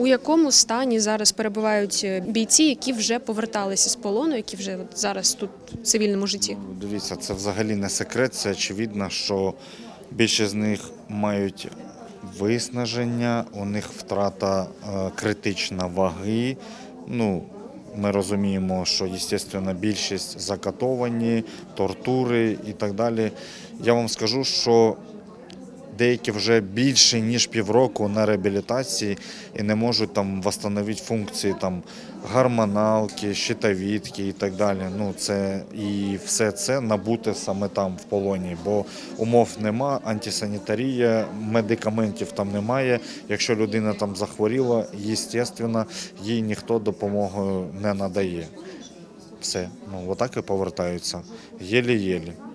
У якому стані зараз перебувають е, бійці, які вже поверталися з полону, які вже зараз тут в цивільному житті? Дивіться, це взагалі не секрет. Це очевидно, що більшість з них мають виснаження, у них втрата е, критична ваги. Ну, ми розуміємо, що звісно, більшість закатовані, тортури і так далі. Я вам скажу, що деякі вже більше ніж півроку на реабілітації і не можуть там встановити функції там гормоналки, щитовідки і так далі. Ну це і все це набути саме там в полоні, бо умов нема, антисанітарія, медикаментів там немає. Якщо людина там захворіла, звісно, їй ніхто допомоги не надає. Все, ну отак і повертаються. Єлі-єлі.